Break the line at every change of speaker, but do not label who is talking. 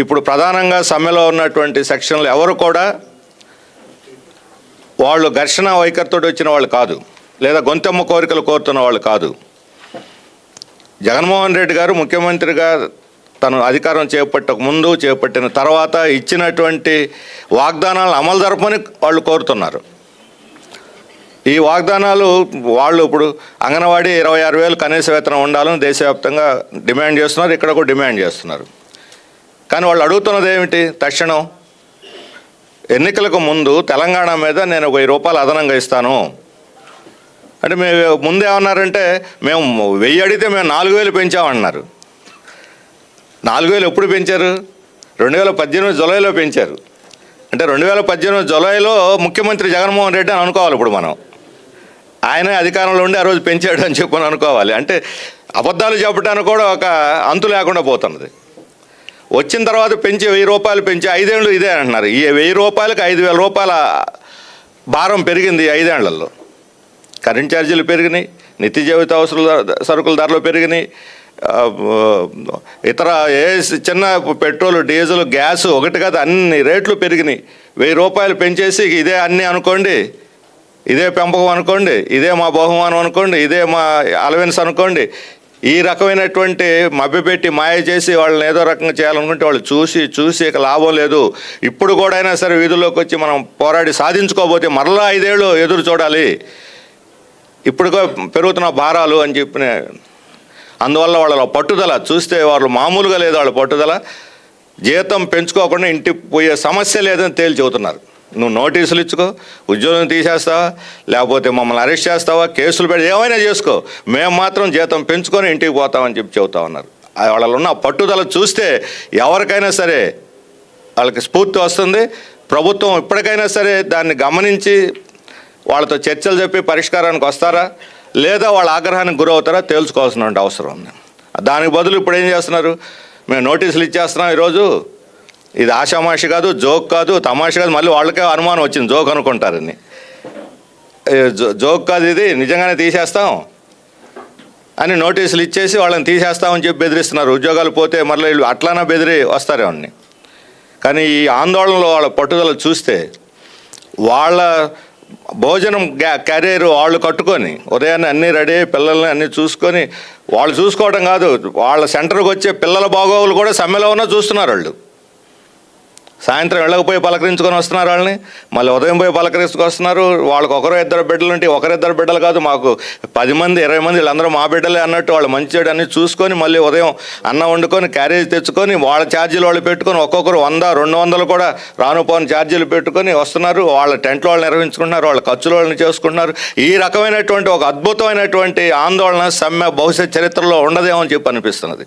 ఇప్పుడు ప్రధానంగా సమ్మెలో ఉన్నటువంటి సెక్షన్లు ఎవరు కూడా వాళ్ళు ఘర్షణ వైఖరితో వచ్చిన వాళ్ళు కాదు లేదా గొంతెమ్మ కోరికలు కోరుతున్న వాళ్ళు కాదు. జగన్మోహన్ రెడ్డి గారు ముఖ్యమంత్రిగా తను అధికారం చేపట్టక ముందు చేపట్టిన తర్వాత ఇచ్చినటువంటి వాగ్దానాలను అమలు జరపని వాళ్ళు కోరుతున్నారు. ఈ వాగ్దానాలు వాళ్ళు ఇప్పుడు అంగన్వాడీ ఇరవై ఆరు వేలు కనీస వేతనం ఉండాలని దేశవ్యాప్తంగా డిమాండ్ చేస్తున్నారు ఇక్కడ కూడా డిమాండ్ చేస్తున్నారు. కానీ వాళ్ళు అడుగుతున్నది ఏమిటి? తక్షణం. ఎన్నికలకు ముందు తెలంగాణ మీద నేను ఒక వెయ్యి రూపాయలు అదనంగా ఇస్తాను. అంటే మేము ముందేమన్నారంటే మేము వెయ్యి అడిగితే మేము నాలుగు వేలు పెంచామన్నారు. నాలుగు వేలు ఎప్పుడు పెంచారు? రెండు వేల పద్దెనిమిది జులైలో పెంచారు. అంటే రెండు వేల పద్దెనిమిది జులైలో ముఖ్యమంత్రి జగన్మోహన్ రెడ్డి అని అనుకోవాలి ఇప్పుడు మనం. ఆయనే అధికారంలో ఉండి ఆ రోజు పెంచాడు అని చెప్పని అనుకోవాలి. అంటే అబద్ధాలు చెప్పడానికి కూడా ఒక అంతు లేకుండా పోతున్నది. వచ్చిన తర్వాత పెంచి వెయ్యి రూపాయలు పెంచి ఐదేళ్ళు ఇదే అంటున్నారు. ఈ వెయ్యి రూపాయలకు ఐదు వేల రూపాయల భారం పెరిగింది ఐదేళ్ళలో. కరెంట్ ఛార్జీలు పెరిగినాయి నిత్య జీవిత అవసరాల సరుకుల ధరలు పెరిగినాయి ఇతర ఏ చిన్న పెట్రోల్ డీజిల్ గ్యాస్ ఒకటి కాదు అన్ని రేట్లు పెరిగినాయి. వెయ్యి రూపాయలు పెంచేసి ఇదే అన్నీ అనుకోండి ఇదే పెంపకం అనుకోండి ఇదే మా బహుమానం అనుకోండి ఇదే మా అలవెన్స్ అనుకోండి ఈ రకమైనటువంటి మభ్యపెట్టి మాయ చేసి వాళ్ళని ఏదో రకంగా చేయాలనుకుంటే వాళ్ళు చూసి చూసి ఇక లాభం లేదు. ఇప్పుడు కూడా అయినా సరే వీధుల్లోకి వచ్చి మనం పోరాడి సాధించుకోకపోతే మరలా ఐదేళ్ళు ఎదురు చూడాలి. ఇప్పుడు పెరుగుతున్న భారాలు అని చెప్పిన అందువల్ల వాళ్ళ పట్టుదల చూస్తే వాళ్ళు మామూలుగా లేదు వాళ్ళ పట్టుదల. జీతం పెంచుకోకుండా ఇంటికి పోయే సమస్య లేదని తేల్చి చెబుతున్నారు. నువ్వు నోటీసులు ఇచ్చుకో ఉద్యోగం తీసేస్తావా లేకపోతే మమ్మల్ని అరెస్ట్ చేస్తావా కేసులు పెట్టి ఏమైనా చేసుకో. మేము మాత్రం జీతం పెంచుకొని ఇంటికి పోతామని చెప్పి చెబుతా ఉన్నారు. వాళ్ళు వాళ్ళలో ఉన్న పట్టుదల చూస్తే ఎవరికైనా సరే వాళ్ళకి స్ఫూర్తి వస్తుంది. ప్రభుత్వం ఇప్పటికైనా సరే దాన్ని గమనించి వాళ్ళతో చర్చలు చెప్పి పరిష్కారానికి వస్తారా లేదా వాళ్ళ ఆగ్రహానికి గురవుతారా తేల్చుకోవాల్సిన అవసరం ఉంది. దానికి బదులు ఇప్పుడు ఏం చేస్తున్నారు? మేము నోటీసులు ఇచ్చేస్తున్నాం ఈరోజు. ఇది ఆషామాషి కాదు జోక్ కాదు తమాష కాదు మళ్ళీ వాళ్ళకే అనుమానం వచ్చింది జోక్ అనుకుంటారని. జో- జోక్ కాదు ఇది నిజంగానే తీసేస్తాం అని నోటీసులు ఇచ్చేసి వాళ్ళని తీసేస్తామని చెప్పి బెదిరిస్తున్నారు. ఉద్యోగాలు పోతే మళ్ళీ వీళ్ళు అట్లానా బెదిరి వస్తారేమని కానీ ఈ ఆందోళనలో వాళ్ళ పట్టుదల చూస్తే వాళ్ళ భోజనం గ్యా- క్యారియర్ వాళ్ళు కట్టుకొని ఉదయాన్నే అన్నీ రెడీ పిల్లల్ని అన్నీ చూసుకొని వాళ్ళు చూసుకోవడం కాదు వాళ్ళ సెంటర్కి వచ్చే పిల్లల బాగోగులు కూడా సమ్మెలో ఉన్నా చూస్తున్నారు వాళ్ళు. సాయంత్రం వెళ్ళకపోయి పలకరించుకొని వస్తున్నారు వాళ్ళని. మళ్ళీ ఉదయం పోయి పలకరించుకు వస్తున్నారు. వాళ్ళకి ఒకరో ఇద్దరు బిడ్డలు ఉంటే ఒకరిద్దరు బిడ్డలు కాదు మాకు పది మంది ఇరవై మంది వీళ్ళందరూ మా బిడ్డలే అన్నట్టు వాళ్ళు మంచి చెడు అన్ని చూసుకొని మళ్ళీ ఉదయం అన్నం వండుకొని క్యారేజ్ తెచ్చుకొని వాళ్ళ ఛార్జీలు వాళ్ళు పెట్టుకొని ఒక్కొక్కరు వంద రెండు వందలు కూడా రానుపోని ఛార్జీలు పెట్టుకొని వస్తున్నారు. వాళ్ళ టెంట్లు వాళ్ళు నిర్వహించుకుంటున్నారు వాళ్ళ ఖర్చులు వాళ్ళని చేసుకుంటున్నారు. ఈ రకమైనటువంటి ఒక అద్భుతమైనటువంటి ఆందోళన సమ్మె భవిష్యత్ చరిత్రలో ఉండదేమో అని చెప్పి అనిపిస్తున్నది.